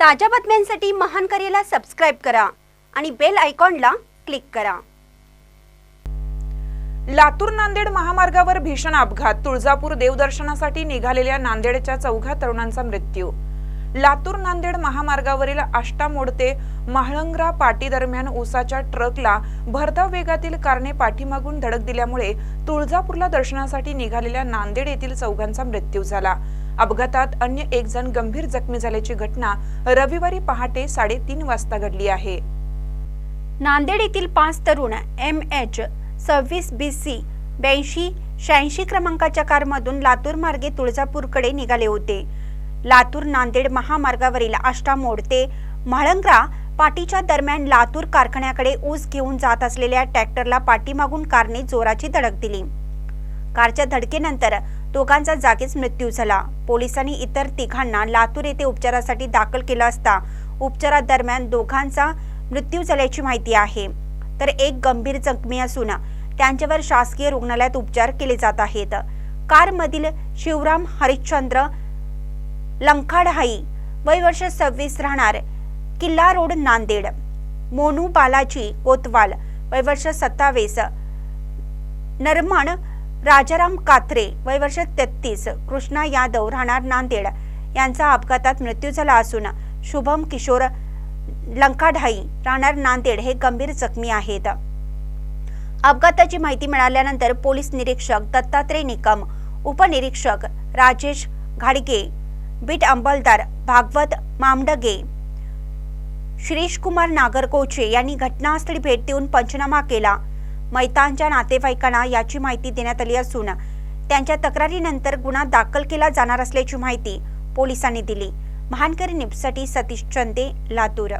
ताज्या बातम्यांसाठी महान करेला सबस्क्राईब करा आणि बेल आयकॉनला क्लिक करा. लातूर नांदेड महामार्गावर भीषण अपघात. तुळजापूर देवदर्शनासाठी निघालेल्या नांदेडच्या चौघा तरुणांचा मृत्यू. लातूर नांदेड महामार्गावरील आष्टा मोडते ते पाटी दरम्यान ऊसाच्या ट्रकला भरधाव वेगातील कारने पाठीमागून धडक दिल्यामुळे तुळजापूरला दर्शनासाठी निघालेल्या नांदेड येथील चौघांचा मृत्यू झाला. अपघातात अन्य एक जण गंभीर जखमी झाल्याची घटना रविवारी पहाटे साडेतीन वाजता घडली आहे. नांदेड येथील पाच तरुण एम एच सव्वीस बी सी ब्याऐंशी शहाऐंशी क्रमांकाच्या कारमधून लातूर मार्गे तुळजापूरकडे निघाले होते. लातूर नांदेड महामार्गावरील आष्टामोड ते म्हाळंगरा पाटीच्या दरम्यान लातूर कारखान्याकडे ऊस घेऊन जात असलेल्या ट्रॅक्टरला पाठीमागून कारने जोराची धडक दिली. कारच्या धडकेनंतर दोघांचा जागीच मृत्यू झाला. पोलिसांनी इतर तिघांना लातूर येथे उपचारासाठी दाखल केलं असता उपचारादरम्यान दोघांचा मृत्यू झाल्याची माहिती आहे. तर एक गंभीर जखमी असून त्यांच्यावर शासकीय रुग्णालयात उपचार केले जात आहेत. कारमधील शिवराम हरिश्चंद्र लंखाडहाई वय वर्ष सव्वीस राहणार किल्ला रोड नांदेड. मोनू बालाजी कोतवाल वय वर्ष सत्तावीस. नरमण राजाराम कात्रे वय वर्ष तेहतीस कृष्णा यादव राहणार नांदेड. यांचा अपघातात मृत्यू झाला असून शुभम किशोर लंकाढाई राहणार नांदेड हे गंभीर जखमी आहेत. अपघाताची माहिती मिळाल्यानंतर पोलीस निरीक्षक दत्तात्रय निकम उपनिरीक्षक राजेश घाडगे बीट अंबलदार भागवत मामडगे श्रीश कुमार नागरकोचे यांनी घटनास्थळी भेट देऊन पंचनामा केला. मैतांच्या नातेवाईकांना याची माहिती देण्यात आली असून त्यांच्या तक्रारीनंतर गुन्हा दाखल केला जाणार असल्याची माहिती पोलिसांनी दिली. महानकरी निपसाठी सतीश चंदे लातूर.